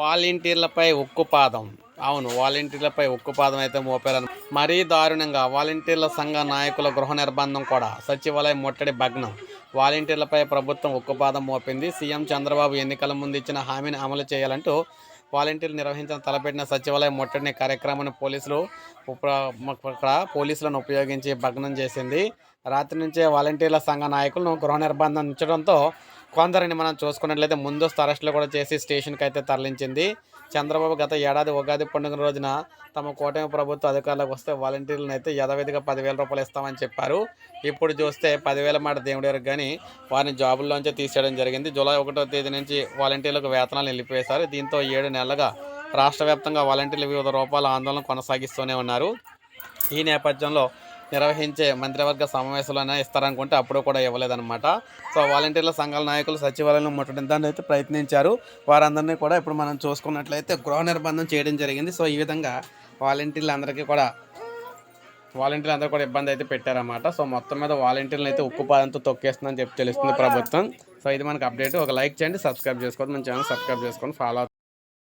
వాలంటీర్లపై ఉక్కుపాదం అవును వాలంటీర్లపై ఉక్కుపాదం అయితే మోపారని. మరీ దారుణంగా వాలంటీర్ల సంఘ నాయకుల గృహ నిర్బంధం కూడా సచివాలయం ముట్టడి భగ్నం. వాలంటీర్లపై ప్రభుత్వం ఉక్కుపాదం మోపింది. సీఎం చంద్రబాబు ఎన్నికల ముందు ఇచ్చిన హామీని అమలు చేయాలంటూ వాలంటీర్లు నిర్వహించిన తలపెట్టిన సచివాలయం ముట్టడిని కార్యక్రమాన్ని పోలీసులు అక్కడ ఇక్కడ పోలీసులను ఉపయోగించి భగ్నం చేసింది. రాత్రి నుంచే వాలంటీర్ల సంఘ నాయకులను గృహ నిర్బంధం ఉంచడంతో కొందరిని మనం చూసుకున్నట్లయితే ముందస్తు అరెస్టులు కూడా చేసి స్టేషన్కి అయితే తరలించింది. చంద్రబాబు గత ఏడాది ఉగాది పండుగ రోజున తమ కూటమి ప్రభుత్వ అధికారులకు వస్తే వాలంటీర్లను అయితే యథావిధిగా పదివేల రూపాయలు ఇస్తామని చెప్పారు. ఇప్పుడు చూస్తే పదివేల మాట దేవుడు కానీ వారిని జాబుల్లోంచి తీసేయడం జరిగింది. జూలై ఒకటో తేదీ నుంచి వాలంటీర్లకు వేతనాలు నిలిపివేశారు. దీంతో ఏడు నెలలుగా రాష్ట్ర వ్యాప్తంగా వాలంటీర్లు వివిధ రూపాల ఆందోళన కొనసాగిస్తూనే ఉన్నారు. ఈ నేపథ్యంలో నిర్వహించే మంత్రివర్గ సమావేశాలైనా ఇస్తారనుకుంటే అప్పుడు కూడా ఇవ్వలేదన్నమాట. సో వాలంటీర్ల సంఘాల నాయకులు సచివాలయంలో ముట్టడించడానికి అయితే ప్రయత్నించారు. వారందరినీ కూడా ఇప్పుడు మనం చూసుకున్నట్లయితే గృహ నిర్బంధం చేయడం జరిగింది. సో ఈ విధంగా వాలంటీర్లు అందరికీ కూడా వాలంటీర్లు అందరూ కూడా ఇబ్బంది అయితే పెట్టారన్నమాట. సో మొత్తం మీద వాలంటీర్లు అయితే ఉక్కుపాదంతో తొక్కేస్తుందని చెప్పి తెలుస్తుంది ప్రభుత్వం. సో ఇది మనకు అప్డేట్. ఒక లైక్ చేయండి సబ్స్క్రైబ్ చేసుకోండి మన ఛానల్ సబ్స్క్రైబ్ చేసుకొని ఫాలో